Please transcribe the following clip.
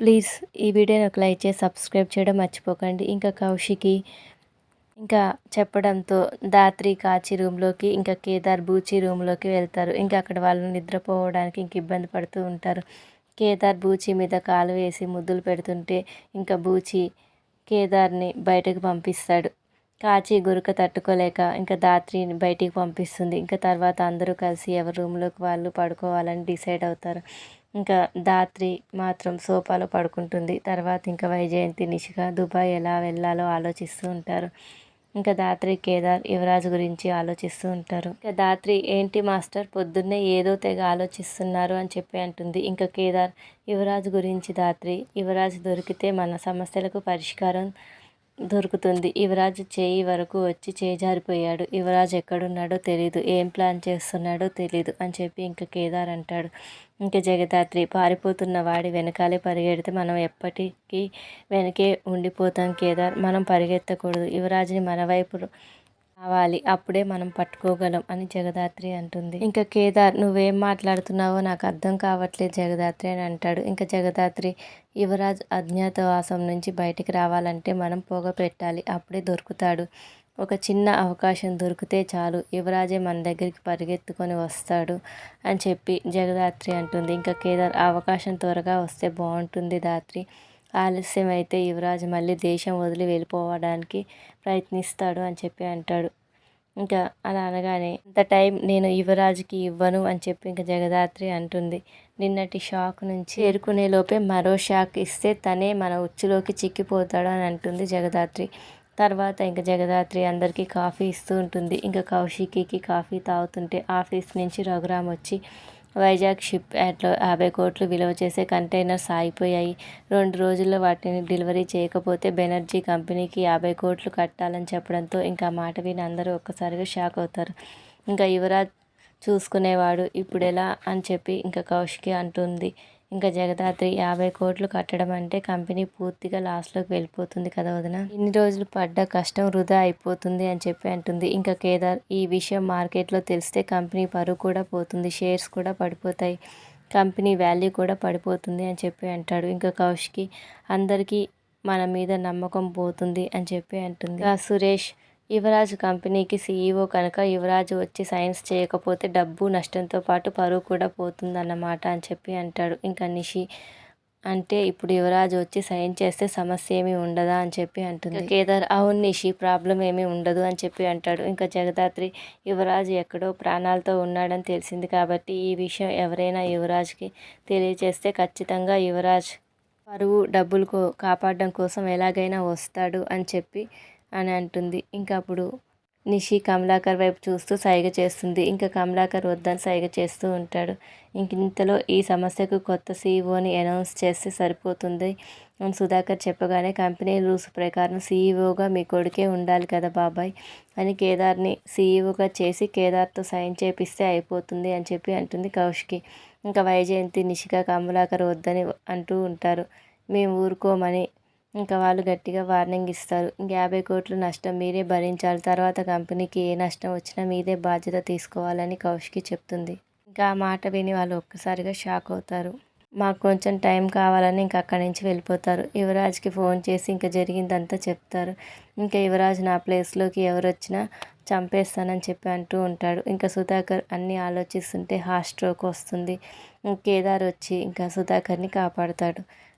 Please ఈ వీడియోని ఒక లైక్ చేసి సబ్స్క్రైబ్ చేయడం మర్చిపోకండి. ఇంకా కౌశికి ఇంకా చెప్పడంతో దాత్రి కాచి రూమ్లోకి ఇంకా కేదార్ బూచి రూమ్లోకి వెళ్తారు. ఇంకా అక్కడ వాళ్ళు నిద్రపోవడానికి ఇంక ఇబ్బంది పడుతూ ఉంటారు. కేదార్ బూచి మీద కాలు వేసి ముద్దులు పెడుతుంటే ఇంకా బూచి కేదార్ని బయటకు పంపిస్తాడు. కాచి గురుక తట్టుకోలేక ఇంకా దాత్రిని బయటికి పంపిస్తుంది. ఇంకా తర్వాత అందరూ కలిసి ఎవరి రూమ్లోకి వాళ్ళు పడుకోవాలని డిసైడ్ అవుతారు. ఇంకా ధాత్రి మాత్రం సోఫాలో పడుకుంటుంది. తర్వాత ఇంకా వైజయంతి నిషిక దుబాయ్ ఎలా వెళ్ళాలో ఆలోచిస్తూ ఉంటారు. ఇంకా దాత్రి కేదార్ యువరాజ్ గురించి ఆలోచిస్తూ ఉంటారు. ఇంకా దాత్రి ఏంటి మాస్టర్ పొద్దున్నే ఏదో తెగ ఆలోచిస్తున్నారు అని చెప్పి అంటుంది. ఇంకా కేదార్ యువరాజ్ గురించి దాత్రి యువరాజ్ దొరికితే మన సమస్యలకు పరిష్కారం దొరుకుతుంది. యువరాజు చేయి వరకు వచ్చి చేజారిపోయాడు. యువరాజు ఎక్కడున్నాడో తెలీదు. ఏం ప్లాన్ చేస్తున్నాడో తెలీదు అని చెప్పి ఇంకా కేదార్ అంటాడు. ఇంకా జగదాత్రి పారిపోతున్న వాడి వెనకాలే పరిగెడితే మనం ఎప్పటికీ వెనకే ఉండిపోతాం కేదార్. మనం పరిగెత్తకూడదు. యువరాజుని మన వైపు కావాలి అప్పుడే మనం పట్టుకోగలం అని జగదాత్రి అంటుంది. ఇంకా కేదార్ నువ్వేం మాట్లాడుతున్నావో నాకు అర్థం కావట్లేదు జగదాత్రి అని అంటాడు. ఇంకా జగదాత్రి యువరాజ్ అజ్ఞాతవాసం నుంచి బయటికి రావాలంటే మనం పొగ పెట్టాలి అప్పుడే దొరుకుతాడు. ఒక చిన్న అవకాశం దొరికితే చాలు యువరాజే మన దగ్గరికి పరిగెత్తుకొని వస్తాడు అని చెప్పి జగదాత్రి అంటుంది. ఇంకా కేదార్ అవకాశం త్వరగా వస్తే బాగుంటుంది దాత్రి. ఆలస్యం అయితే యువరాజ్ మళ్ళీ దేశం వదిలి వెళ్ళిపోవడానికి ప్రయత్నిస్తాడు అని చెప్పి అంటాడు. ఇంకా అలా అనగానే ఇంత టైం నేను యువరాజుకి ఇవ్వను అని చెప్పి ఇంకా జగదాత్రి అంటుంది. నిన్నటి షాక్ నుంచి చేరుకునే లోపే మరో షాక్ ఇస్తే తనే మన ఉచ్చులోకి చిక్కిపోతాడు అని అంటుంది జగదాత్రి. తర్వాత ఇంకా జగదాత్రి అందరికీ కాఫీ ఇస్తూ ఉంటుంది. ఇంకా కౌశికికి కాఫీ తాగుతుంటే ఆఫీస్ నుంచి రఘురామ్ వచ్చి వైజాగ్ షిప్ యార్డ్లో యాభై కోట్లు విలువ చేసే కంటైనర్స్ ఆగిపోయాయి. రెండు రోజుల్లో వాటిని డెలివరీ చేయకపోతే బెనర్జీ కంపెనీకి యాభై కోట్లు కట్టాలని చెప్పడంతో ఇంకా మాట విని అందరూ ఒక్కసారిగా షాక్ అవుతారు. ఇంకా యువరాజ్ చూసుకునేవాడు ఇప్పుడు ఎలా అని చెప్పి ఇంకా కౌశికి అంటుంది. ఇంకా జగదాత్రి యాభై కోట్లు కట్టడం అంటే కంపెనీ పూర్తిగా లాస్లోకి వెళ్ళిపోతుంది కదా వదిన? ఇన్ని రోజులు పడ్డ కష్టం వృధా అయిపోతుంది అని చెప్పి అంటుంది. ఇంకా కేదార్ ఈ విషయం మార్కెట్లో తెలిస్తే కంపెనీ పరువు కూడా పోతుంది షేర్స్ కూడా పడిపోతాయి కంపెనీ వాల్యూ కూడా పడిపోతుంది అని చెప్పి అంటాడు. ఇంకా కౌష్కి అందరికీ మన మీద నమ్మకం పోతుంది అని చెప్పి అంటుంది. సురేష్ యువరాజ్ కంపెనీకి సీఈఓ కనుక యువరాజ్ వచ్చి సైన్స్ చేయకపోతే డబ్బు నష్టంతో పాటు పరువు కూడా పోతుందన్నమాట అని చెప్పి అంటాడు. ఇంకా నిషి అంటే ఇప్పుడు యువరాజ్ వచ్చి సైన్ చేస్తే సమస్య ఏమీ ఉండదా అని చెప్పి అంటుంది. కేదార్ అవును నిషి ప్రాబ్లం ఏమీ ఉండదు అని చెప్పి అంటాడు. ఇంకా జగదాత్రి యువరాజ్ ఎక్కడో ప్రాణాలతో ఉన్నాడని తెలిసింది కాబట్టి ఈ విషయం ఎవరైనా యువరాజ్కి తెలియజేస్తే ఖచ్చితంగా యువరాజ్ పరువు డబ్బులు కాపాడడం కోసం ఎలాగైనా వస్తాడు అని చెప్పి అని అంటుంది. ఇంకా అప్పుడు నిషి కమలాకర్ వైపు చూస్తూ సైగ చేస్తుంది. ఇంకా కమలాకర్ వద్దని సైగ చేస్తూ ఉంటాడు. ఇంక ఇంతలో ఈ సమస్యకు కొత్త సీఈఓని అనౌన్స్ చేస్తే సరిపోతుంది అని సుధాకర్ చెప్పగానే కంపెనీ రూల్స్ ప్రకారం సీఈఓగా మీ కొడుకే ఉండాలి కదా బాబాయ్ అని కేదార్ని సీఈఓగా చేసి కేదార్తో సైన్ చేపిస్తే అయిపోతుంది అని చెప్పి అంటుంది కౌష్కి ఇంకా వైజయంతి నిషిక కమలాకర్ వద్దని అంటూ ఉంటారు. మేము ఊరుకోమని ఇంకా వాళ్ళు గట్టిగా వార్నింగ్ ఇస్తారు. యాభై కోట్లు నష్టం మీరే భరించాలి. తర్వాత కంపెనీకి ఏ నష్టం వచ్చినా మీదే బాధ్యత తీసుకోవాలని కౌశికి చెప్తుంది. ఇంకా ఆ మాట విని వాళ్ళు ఒక్కసారిగా షాక్ అవుతారు. మాకు కొంచెం టైం కావాలని ఇంకా అక్కడి నుంచి వెళ్ళిపోతారు. యువరాజ్కి ఫోన్ చేసి ఇంకా జరిగిందంతా చెప్తారు. ఇంకా యువరాజ్ నా ప్లేస్లోకి ఎవరు వచ్చినా చంపేస్తానని చెప్పి అంటూ ఉంటాడు. ఇంకా సుధాకర్ అన్నీ ఆలోచిస్తుంటే హార్ట్ స్ట్రోక్ వస్తుంది. కేదార్ వచ్చి ఇంకా సుధాకర్ని కాపాడుతాడు.